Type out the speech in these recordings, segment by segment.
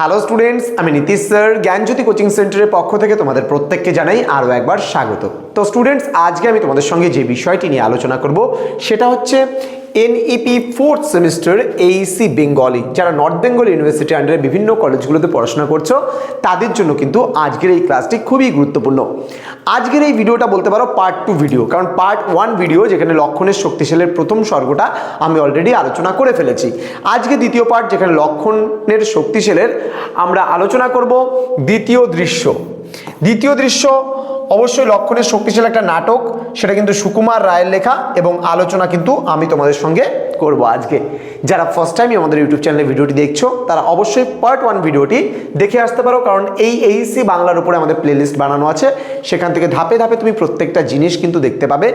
Hello students আমি Nitish sir জ্ঞানজ্যোতি coaching সেন্টারের পক্ষ থেকে তোমাদের প্রত্যেককে জানাই আরও একবার স্বাগত। তো স্টুডেন্টস আজকে আমি তোমাদের সঙ্গে যে বিষয়টি নিয়ে আলোচনা করব, সেটা হচ্ছে NEP fourth semester AEC Bengali যারা নর্থ বেঙ্গল ইউনিভার্সিটি আন্ডারে বিভিন্ন কলেজগুলোতে পড়াশোনা করছ, তাদের জন্য কিন্তু আজকের এই ক্লাসটি খুবই গুরুত্বপূর্ণ। আজকের এই ভিডিওটা বলতে পারো পার্ট টু ভিডিও কারণ পার্ট ওয়ান ভিডিও যেখানে লক্ষণের শক্তিশালের প্রথম স্বর্গটা আমি অলরেডি আলোচনা করে ফেলেছি। আজকে দ্বিতীয় পার্ট যেখানে লক্ষণের শক্তিশালের আমরা আলোচনা করব দ্বিতীয় দৃশ্য। দ্বিতীয় দৃশ্য অবশ্যই লক্ষণের শক্তিশালী একটা নাটক। সেটা কিন্তু সুকুমার রায়ের লেখা এবং আলোচনা কিন্তু আমি তোমাদের সঙ্গে করব আজকে। যারা ফার্স্ট টাইমই আমাদের ইউটিউব চ্যানেলে ভিডিওটি দেখছ, তারা অবশ্যই পার্ট ওয়ান ভিডিওটি দেখে আসতে পারো। কারণ এই এইসি বাংলার উপরে আমাদের প্লেলিস্ট বানানো আছে। সেখান থেকে ধাপে ধাপে তুমি প্রত্যেকটা জিনিস কিন্তু দেখতে পাবে।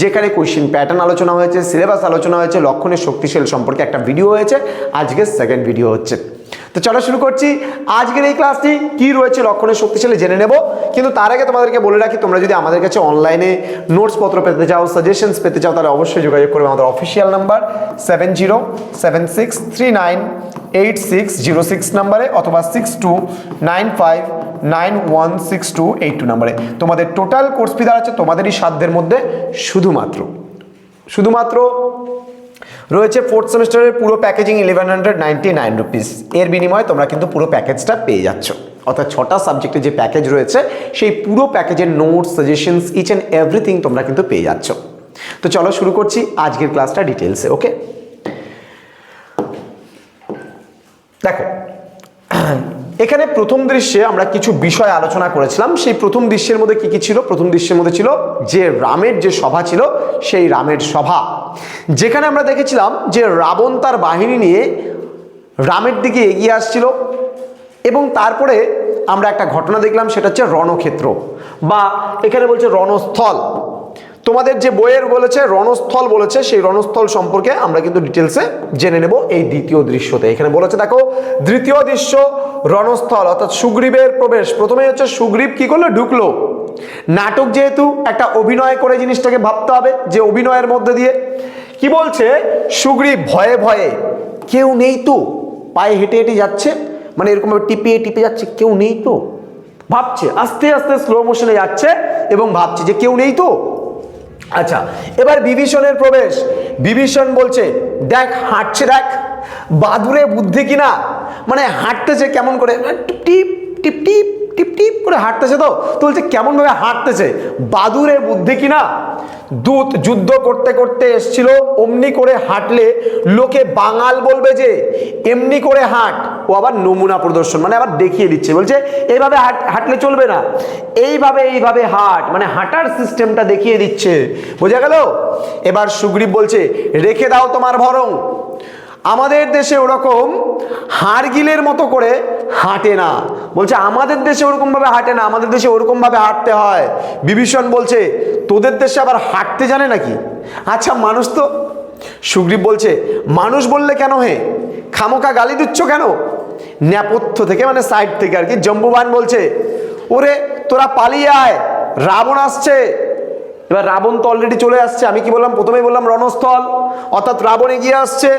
যেখানে কোয়েশ্চেন প্যাটার্ন আলোচনা হয়েছে সিলেবাস আলোচনা হয়েছে, লক্ষণের শক্তিশালী সম্পর্কে একটা ভিডিও হয়েছে। আজকের সেকেন্ড ভিডিও হচ্ছে। তো চলো শুরু করছি। আজকের এই ক্লাসটি কি রয়েছে লক্ষণের শক্তিশালী জেনে নেব। কিন্তু তার আগে তোমাদেরকে বলে রাখি, তোমরা যদি আমাদের কাছে অনলাইনে নোটস পত্র পেতে চাও সাজেশনস পেতে চাও, তাহলে অবশ্যই যোগাযোগ করবে আমাদের official number seven zero seven six three nine eight six zero six নাম্বারে অথবা six two nine five nine one six two eight two নাম্বারে তোমাদের টোটাল কোর্স ফি দাঁড়াচ্ছে তোমাদেরই সাধ্যের মধ্যে শুধুমাত্র। শুধুমাত্র রয়েছে ফোর্থ সেমিস্টারের পুরো packaging eleven hundred ninety nine rupees এর বিনিময়ে তোমরা কিন্তু পুরো প্যাকেজটা পেয়ে যাচ্ছ। অর্থাৎ ছটা সাবজেক্টের যে প্যাকেজ রয়েছে, সেই পুরো প্যাকেজের note suggestions each and everything তোমরা কিন্তু পেয়ে যাচ্ছ। তো চলো শুরু করছি আজকের ক্লাসটা ডিটেলসে ওকে দেখো এখানে প্রথম দৃশ্যে আমরা কিছু বিষয় আলোচনা করেছিলাম। সেই প্রথম দৃশ্যের মধ্যে কি কি ছিল? প্রথম দৃশ্যের মধ্যে ছিল যে রামের যে সভা ছিল, সেই রামের সভা। যেখানে আমরা দেখেছিলাম যে রাবণ তার বাহিনী নিয়ে রামের দিকে এগিয়ে আসছিল এবং তারপরে আমরা একটা ঘটনা দেখলাম, সেটা হচ্ছে রণক্ষেত্র বা এখানে বলছে রণস্থল। তোমাদের যে বইয়ের বলেছে, রণস্থল বলেছে, সেই রণস্থল সম্পর্কে আমরা কিন্তু ডিটেলসে জেনে নেব এই দ্বিতীয় দৃশ্যতে। এখানে বলেছে, দেখো, দ্বিতীয় দৃশ্য, রণস্থল, অর্থাৎ সুগ্রীবের প্রবেশ। প্রথমে হচ্ছে সুগ্রীব কি করল? ঢুকলো। নাটক যেহেতু একটা অভিনয় করে জিনিসটাকে ভাবতে হবে, যে অভিনয়ের মধ্যে দিয়ে। কি বলছে? সুগ্রীব ভয়ে ভয়ে, কেউ নেই তো, পায়ে হেঁটে হেঁটে যাচ্ছে। মানে এরকম টিপে টিপে যাচ্ছে, কেউ নেই তো। ভাবছে, আস্তে আস্তে স্লো মোশনে যাচ্ছে এবং ভাবছে যে, কেউ নেই তো? আচ্ছা এবার বিভীষণের প্রবেশ। বিভীষণ বলছে, দেখ, হাঁটছে, দেখ বাদুরে বুদ্ধি কিনা? মানে হাঁটতেছে কেমন করে? টিপ টিপ টিপ টিপ টিপ করে হাঁটতেছে তো। তো বলছে কেমনভাবে হাঁটতেছে? বাদুরে বুদ্ধি কিনা? দূত যুদ্ধ করতে করতে এসছিল, অমনি করে হাঁটলে লোকে বাঙাল বলবে যে, এমনি করে হাঁট ও আবার নমুনা প্রদর্শন মানে আবার দেখিয়ে দিচ্ছে। বলছে, এইভাবে হাঁট, হাঁটলে চলবে না। এইভাবে এইভাবে হাঁট। মানে হাঁটার সিস্টেমটা দেখিয়ে দিচ্ছে। বোঝা গেল? এবার সুগ্রীব বলছে, রেখে দাও তোমার ভরং। আমাদের দেশে ওরকম হাড়গিলের মতো করে হাঁটে না। বলছে, আমাদের দেশে ওরকমভাবে হাঁটে না। আমাদের দেশে ওরকমভাবে হাঁটতে হয়। বিভীষণ বলছে, তোদের দেশে আবার হাঁটতে জানে নাকি? আচ্ছা মানুষ তো, সুগ্রীব বলছে, মানুষ বললে কেন হে? খামোকা গালি দিচ্ছ কেন? নেপথ্য থেকে মানে সাইড থেকে আর কি। জম্বুবান বলছে ওরে তোরা পালিয়ে আয় রাবণ আসছে। এবার রাবণ তো অলরেডি চলে আসছে আমি কি বললাম? প্রথমেই বললাম রণস্থল অর্থাৎ রাবণ এগিয়ে আসছে।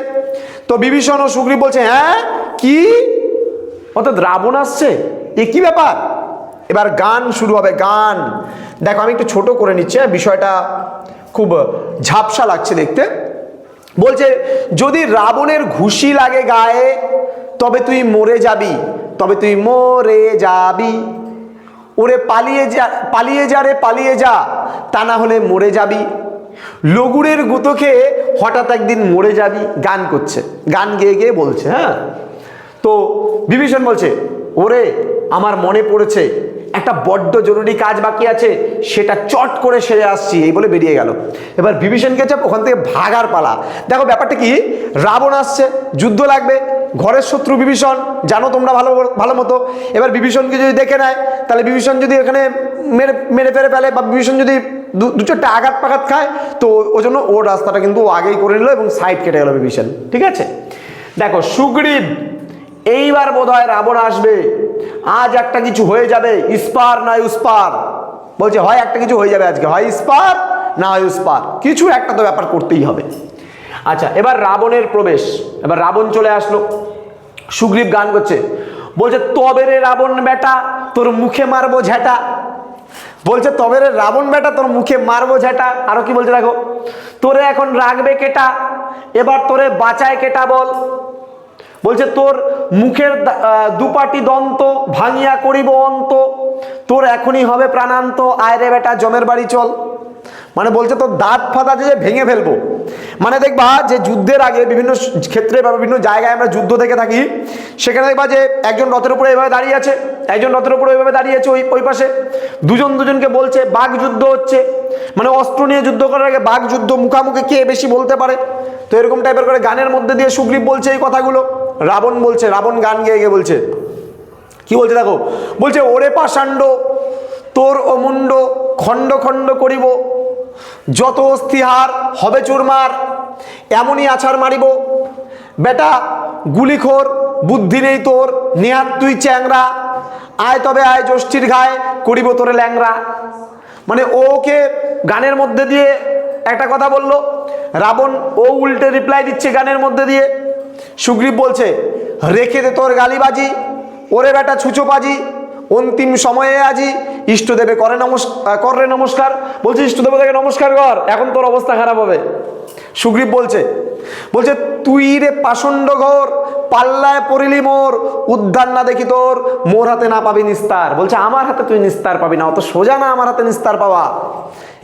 তো বিভীষণ ও সুগ্রীব বলছে হ্যাঁ কি? অর্থাৎ রাবণ আসছে? এ কি ব্যাপার? এবার গান শুরু হবে গান। দেখো আমি একটু ছোট করে নিচ্ছি হ্যাঁ, বিষয়টা খুব ঝাপসা লাগছে দেখতে। বলছে যদি রাবণের ঘুষি লাগে গায়ে তবে তুই মরে যাবি, তবে তুই মরে যাবি। ওরে পালিয়ে যা পালিয়ে যা রে, পালিয়ে যা, তা না হলে মরে যাবি। লগুড়ের গুঁতো খেয়ে হঠাৎ একদিন মরে যাবি, গান করছে, গান গেয়ে গেয়ে বলছে হ্যাঁ? তো বিভীষণ বলছে, ওরে, আমার মনে পড়েছে, একটা বড্ড জরুরি কাজ বাকি আছে, সেটা চট করে সেরে আসছি, এই বলে বেরিয়ে গেল। এবার বিভীষণ গেছে ওখান থেকে ভাগার পালা। দেখো ব্যাপারটা কি? রাবণ আসছে, যুদ্ধ লাগবে ঘরের শত্রু বিভীষণ, জানো তোমরা ভালো ভালো মতো। এবার বিভীষণকে যদি দেখে নেয়, তাহলে বিভীষণ যদি এখানে মেরে মেরে ফেরে ফেলে, বা বিভীষণ যদি দু- চারটে আঘাত পাঘাত খায়, তো ওই জন্য ওর রাস্তাটা কিন্তু ও আগেই করে নিল এবং সাইড কেটে গেল বিভীষণ, ঠিক আছে? দেখো, সুগ্রীব, এইবার বোধ হয় রাবণ আসবে। আজ একটা কিছু হয়ে যাবে, ইস্পার না উস্পার। বলছে, হয় একটা কিছু হয়ে যাবে আজকে, হয় ইস্পার না উস্পার। কিছু একটা তো ব্যাপার করতেই হবে। আচ্ছা এবার রাবণের প্রবেশ। এবার রাবণ চলে আসলো। সুগ্রীব গান করছে, বলছে, তবে রে রাবণ বেটা, তোর মুখে মারবো ঝেটা। বলছে, তবে রে রাবণ বেটা, তোর মুখে মারবো ঝেটা। আরও কি বলছে দেখো, তোরে এখন রাখবে কেটা, এবার তোরে বাঁচায় কেটা বল। বলছে, তোর মুখের দুপাটি দন্ত ভাঙিয়া করিব অন্ত, তোর এখনই হবে প্রাণান্ত। আয় রে বেটা, জমের বাড়ি চল। মানে বলছে তোর দাঁত ফাতা যে ভেঙে ফেলব। মানে দেখবা যে যুদ্ধের আগে বিভিন্ন ক্ষেত্রে বা বিভিন্ন জায়গায় আমরা যুদ্ধ দেখে থাকি, সেখানে দেখবা যে একজন রথের উপরে এভাবে দাঁড়িয়ে আছে, একজন রথের উপরে এভাবে দাঁড়িয়ে আছে ওই ওই পাশে। দুজন দুজনকে বলছে, বাঘ যুদ্ধ হচ্ছে। মানে অস্ত্র নিয়ে যুদ্ধ করার আগে বাঘ যুদ্ধ মুখামুখি কে বেশি বলতে পারে? তো এরকম টাইপের করে গানের মধ্যে দিয়ে সুগ্রীব বলছে এই কথাগুলো। রাবণ বলছে, রাবণ গান গেয়ে গিয়ে বলছে, কি বলছে দেখো? বলছে, ওরে পাষাণ্ড, তোর অমুণ্ড খণ্ড খণ্ড করিব যত অস্থিহার হবে চুরমার, এমনই আছাড় মারিব। বেটা, গুলিখোর, বুদ্ধি নেই তোর, নেহাত তুই চ্যাংরা। আয় তবে আয় জ্যোষ্ঠীর ঘায়, করিব তোরে ল্যাংরা মানে ওকে গানের মধ্যে দিয়ে একটা কথা বলল। রাবণ ও উল্টে রিপ্লাই দিচ্ছে গানের মধ্যে দিয়ে। সুগ্রীব বলছে, রেখে দে তোর গালিবাজি। ওরে বেটা ছুঁচো ছুচোপাজি অন্তিম সময়ে আজি ইষ্টদেবে করে নমস্কার করে নমস্কার। বলছে ইষ্টদেবতাকে নমস্কার কর, এখন তোর অবস্থা খারাপ হবে। সুগ্রীব বলছে বলছে, তুই রে পাষণ্ড ঘর, পাল্লায় পড়িলি মোর, উদ্ধার না দেখি তোর, মোর হাতে না পাবি নিস্তার। বলছে, আমার হাতে তুই নিস্তার পাবি না, অত সোজা না আমার হাতে নিস্তার পাওয়া।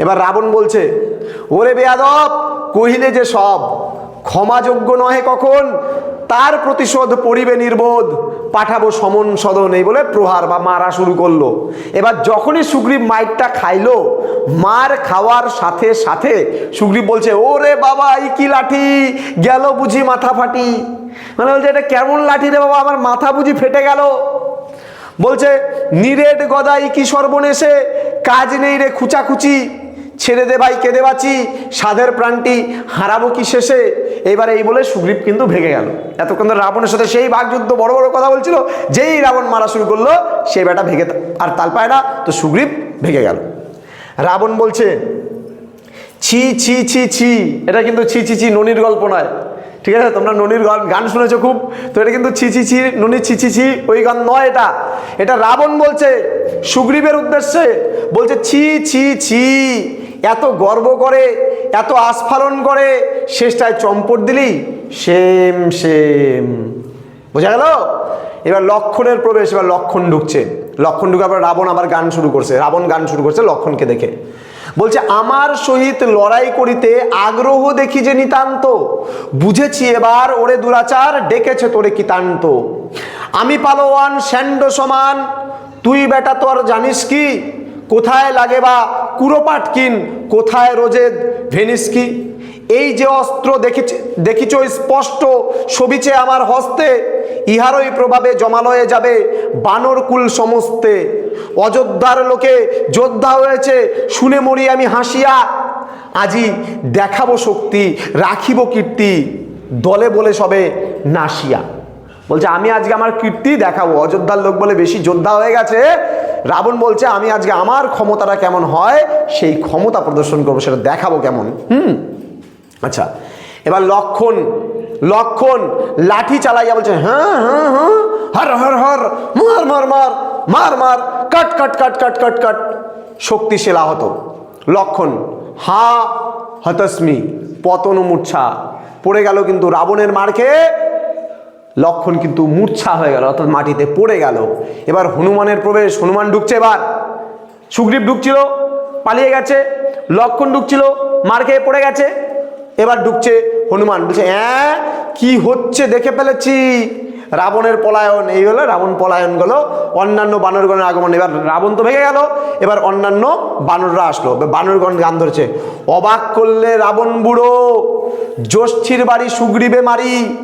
এবার রাবণ বলছে, ওরে বেয়াদব, কহিলে যে সব, ক্ষমাযোগ্য নহে কখন? তার প্রতিশোধ পড়িবে নির্বোধ, পাঠাবো সমন সদন এই বলে প্রহার বা মারা শুরু করল। এবার যখনই সুগ্রীব মাইকটা খাইলো, মার খাওয়ার সাথে সাথে সুগ্রীব বলছে, ওরে বাবা, এই কি লাঠি? গেল বুঝি মাথা ফাটি। মানে বলছে, এটা কেমন লাঠি রে বাবা? আমার মাথা বুঝি ফেটে গেল। বলছে, নিরেট গদাই কি সর্বনেশে? কাজ নেই রে খুচাখুচি। ছেড়ে দে ভাই কেঁদে বাঁচি সাধের প্রাণটি হারাবো কি শেষে এইবার এই বলে সুগ্রীব কিন্তু ভেঙে গেল এতক্ষণ ধরে রাবণের সাথে সেই বাঘযুদ্ধ বড় বড় কথা বলছিল যেই রাবণ মারা শুরু করল সেই বেটা ভেঙে আর তাল পায় না তো সুগ্রীব ভেঙে গেল রাবণ বলছে ছি ছি ছি ছি এটা কিন্তু ছি ছি ছি ননির গল্প নয় ঠিক আছে তোমরা ননির গান গান শুনেছো খুব তো এটা কিন্তু ছি ছি ছি ননির ছি ছি ছি ওই গান নয় এটা এটা রাবণ বলছে সুগ্রীবের উদ্দেশ্যে বলছে ছি ছি ছি এত গর্ব করে, এত আস্ফালন করে, শেষটায় চম্পট দিলি, সেম সেম। বোঝা গেল? এবার লক্ষণের প্রবেশ, এবার লক্ষণ ঢুকছে। লক্ষণ ঢুকে পর রাবণ আবার গান শুরু করছে। রাবণ গান শুরু করছে লক্ষণকে দেখে। বলছে, আমার সহিত লড়াই করিতে আগ্রহ দেখি যে নিতান্ত। বুঝেছি এবার ওরে দুরাচার ডেকেছে তোরে কিতান্ত। আমি পালোয়ান স্যান্ড সমান। তুই বেটা তোর জানিস কি? কোথায় লাগে বা কুরোপাটকিন কোথায় রোজেদ ভেনিস কি? এই যে অস্ত্র দেখিছ দেখিছ স্পষ্ট ছবিছে আমার হস্তে, ইহারই প্রভাবে জমালয়ে যাবে বানর কুল সমস্তে। অযোধ্যার লোকে যোদ্ধা হয়েছে, শুনে মরি আমি হাসিয়া। আজি দেখাবো শক্তি, রাখিব কীর্তি, দলে বলে সবে নাসিয়া। বলছে, আমি আজকে আমার কীর্তি দেখাবো। অযোধ্যার লোক বলে, বেশি যোদ্ধা হয়ে গেছে। রাবণ বলছে, আমি আজকে আমার ক্ষমতাটা কেমন হয়, সেই ক্ষমতা প্রদর্শন করব, সেটা দেখাবো কেমন? হুম? আচ্ছা এবার লক্ষণ লক্ষণ লাঠি চালাইয়া বলছে হ্যাঁ হ্যাঁ হ্যাঁ হর হর হর, মার মার মার মার মার, কাট কাট কাট কাট কাট কাট। শক্তি শক্তিশীল হতো লক্ষণ, হা, হতস্মি পতন মূর্ছা পড়ে গেল কিন্তু রাবণের মার খেয়ে লক্ষণ কিন্তু মূর্ছা হয়ে গেল, অর্থাৎ মাটিতে পড়ে গেল। এবার হনুমানের প্রবেশ, হনুমান ঢুকছে এবার। সুগ্রীব ঢুকছিল, পালিয়ে গেছে। লক্ষণ ঢুকছিল, মার খেয়ে পড়ে গেছে। এবার ঢুকছে হনুমান, বলছে হ্যাঁ কি হচ্ছে দেখে ফেলেছি? রাবণের পলায়ন, এই হলো রাবণ পলায়ন গেল। অন্যান্য বানরগণের আগমন, এবার রাবণ তো ভেঙে গেল। এবার অন্যান্য বানররা আসলো। বানরগণ গান ধরেছে, অবাক করলে রাবণ বুড়ো জ্যোষ্ঠীর বাড়ি সুগ্রীবে মারি,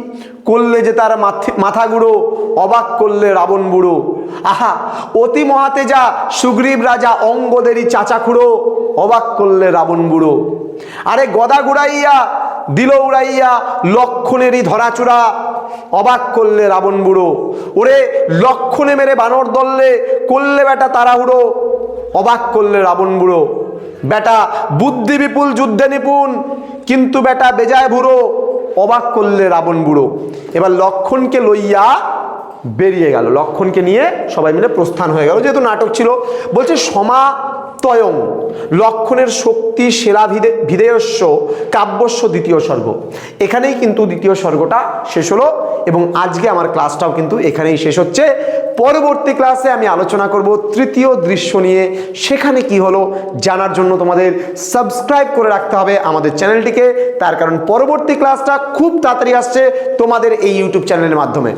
করলে যে তার মাথে- গুঁড়ো, অবাক করলে রাবণ বুড়ো। আহা, অতি মহাতেজা, সুগ্রীব রাজা অঙ্গদেরই চাচা খুঁড়ো, অবাক করলে রাবণ বুড়ো। আরে গদা গুড়াইয়া, দিল উড়াইয়া, লক্ষণেরই ধরাচূড়া অবাক করলে রাবণ বুড়ো। ওরে, লক্ষণে মেরে বানর দললে করলে বেটা তাড়াহুড়ো। অবাক করলে রাবণ বুড়ো। বেটা, বুদ্ধি বিপুল, যুদ্ধে নিপুণ, কিন্তু বেটা বেজায় বুড়ো। অবাক করলে রাবণ বুড়ো। এবার লক্ষণকে লইয়া বেরিয়ে গেল। লক্ষণকে নিয়ে সবাই মিলে প্রস্থান হয়ে গেল। যেহেতু নাটক ছিল, বলছে সমাতয়ং লক্ষণের শক্তি সেরা ভিদে ভিধেয়স্য কাব্যস্য দ্বিতীয় স্বর্গ। এখানেই কিন্তু দ্বিতীয় স্বর্গটা শেষ হলো এবং আজকে আমার ক্লাসটাও কিন্তু এখানেই শেষ হচ্ছে। পরবর্তী ক্লাসে আমি আলোচনা করব তৃতীয় দৃশ্য নিয়ে। সেখানে কি হলো জানার জন্য তোমাদের সাবস্ক্রাইব করে রাখতে হবে আমাদের চ্যানেলটিকে। তার কারণ পরবর্তী ক্লাসটা খুব তাড়াতাড়ি আসছে তোমাদের এই ইউটিউব চ্যানেলের মাধ্যমে।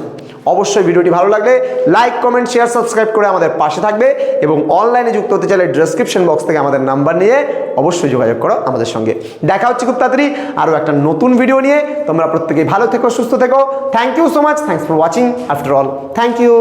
অবশ্যই ভিডিওটি ভালো লাগলে লাইক কমেন্ট শেয়ার সাবস্ক্রাইব করে আমাদের পাশে থাকবে এবং অনলাইনে যুক্ত হতে চাইলে ডিসক্রিপশন বক্স থেকে আমাদের নাম্বার নিয়ে অবশ্যই যোগাযোগ করো আমাদের সঙ্গে। দেখা হচ্ছে খুব তাড়াতাড়ি আরও একটা নতুন ভিডিও নিয়ে। তোমরা প্রত্যেকেই ভালো থেকো, সুস্থ থেকো। Thank you so much thanks for watching after all thank you